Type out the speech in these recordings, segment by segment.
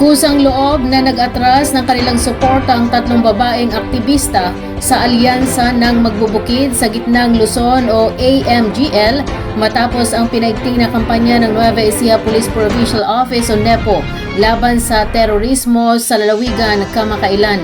Kusang loob na nag-atras ng kanilang suporta ang tatlong babaeng aktivista sa alyansa ng magbubukid sa gitnang Luzon o AMGL matapos ang pinaigting na kampanya ng Nueva Ecija Police Provincial Office o NEPO laban sa terorismo sa lalawigan kamakailan.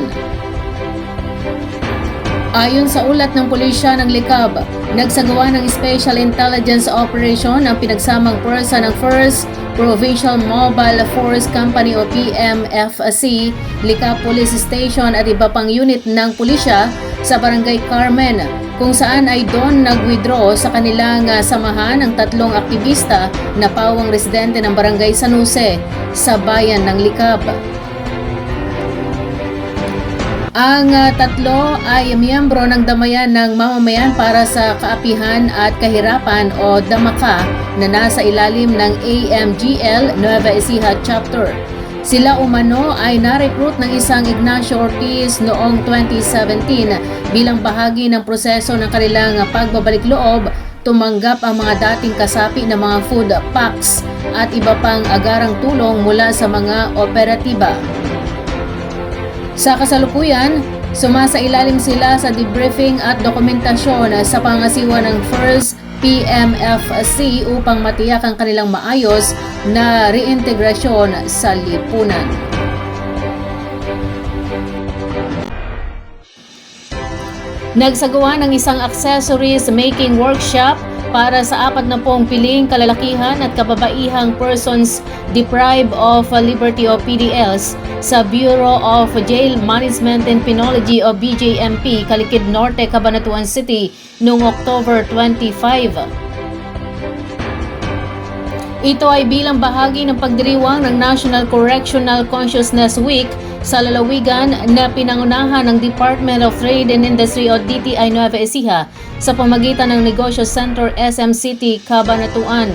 Ayon sa ulat ng pulisya ng Likab, nagsagawa ng Special Intelligence Operation ang pinagsamang pwersa ng 1st Provincial Mobile Force Company o PMFC, Likab Police Station at iba pang unit ng pulisya sa Barangay Carmen kung saan ay doon nag-withdraw sa kanilang ah, samahan ang tatlong aktivista na pawang residente ng Barangay San Jose sa bayan ng Likab. Ang ah, tatlo ay miyembro ng damayan ng mamamayan para sa kaapihan at kahirapan o damaka na nasa ilalim ng AMGL Nueva Ecija Chapter. Sila umano ay na-recruit ng isang Ignacio Ortiz noong 2017 bilang bahagi ng proseso ng kanilang pagbabalik loob tumanggap ang mga dating kasapi ng mga food packs at iba pang agarang tulong mula sa mga operatiba. Sa kasalukuyan, sumasailalim sila sa debriefing at dokumentasyon sa pangasiwa ng First PMFC upang matiyak ang kanilang maayos na reintegrasyon sa lipunan. Nagsagawa ng isang accessories making workshop para sa apat na pong piling kalalakihan at kababaihang persons deprived of liberty o PDLs sa Bureau of Jail Management and Penology o BJMP, Kalikid Norte, Cabanatuan City noong October 25. Ito ay bilang bahagi ng pagdiriwang ng National Correctional Consciousness Week sa lalawigan na pinangunahan ng Department of Trade and Industry o DTI Nueva Ecija sa pamagitan ng Negosyo Center SM City, Cabanatuan.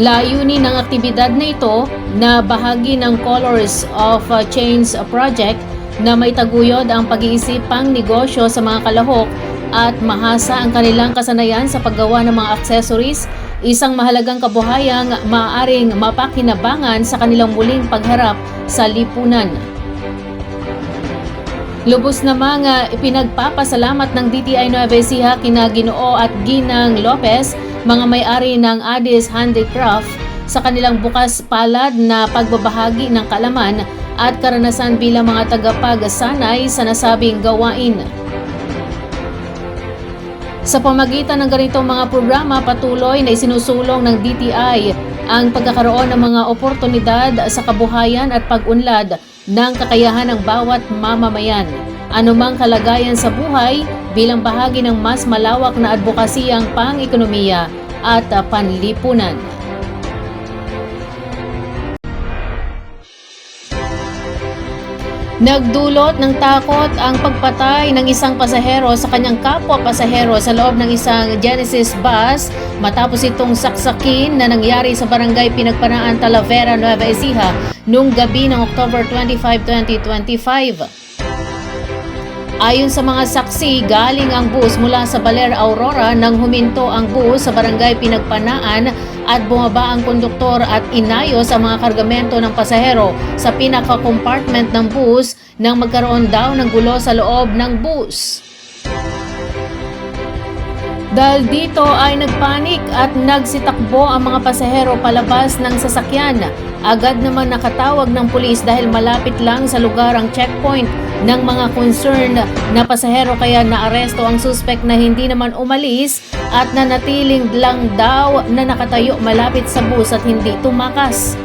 Layunin ng aktibidad na ito na bahagi ng Colors of uh, Change Project na may taguyod ang pag-iisip pang negosyo sa mga kalahok at mahasa ang kanilang kasanayan sa paggawa ng mga accessories, isang mahalagang kabuhayang maaaring mapakinabangan sa kanilang muling pagharap sa lipunan. Lubos na mga ipinagpapasalamat ng DTI Nueva Ecija kina Ginoo at Ginang Lopez, mga may-ari ng Addis Handicraft, sa kanilang bukas palad na pagbabahagi ng kalaman at karanasan bilang mga tagapagsanay sa nasabing gawain. Sa pamagitan ng ganitong mga programa, patuloy na isinusulong ng DTI ang pagkakaroon ng mga oportunidad sa kabuhayan at pag-unlad ng kakayahan ng bawat mamamayan. Anumang kalagayan sa buhay bilang bahagi ng mas malawak na advokasiyang pang-ekonomiya at panlipunan. Nagdulot ng takot ang pagpatay ng isang pasahero sa kanyang kapwa pasahero sa loob ng isang Genesis bus matapos itong saksakin na nangyari sa barangay Pinagpanaan Talavera, Nueva Ecija noong gabi ng October 25, 2025. Ayon sa mga saksi, galing ang bus mula sa Baler Aurora nang huminto ang bus sa barangay Pinagpanaan at bumaba ang konduktor at inayos ang mga kargamento ng pasahero sa pinaka-compartment ng bus nang magkaroon daw ng gulo sa loob ng bus. Dahil dito ay nagpanik at nagsitakbo ang mga pasahero palabas ng sasakyan. Agad naman nakatawag ng pulis dahil malapit lang sa lugar ang checkpoint ng mga concerned na pasahero kaya naaresto ang suspect na hindi naman umalis at nanatiling lang daw na nakatayo malapit sa bus at hindi tumakas.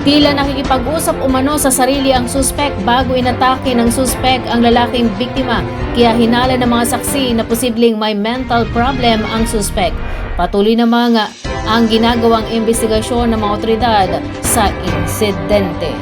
Tila nakikipag-usap umano sa sarili ang suspect bago inatake ng suspect ang lalaking biktima kaya hinala ng mga saksi na posibleng may mental problem ang suspect. Patuloy na mga ang ginagawang investigasyon ng mga otoridad sa insidente.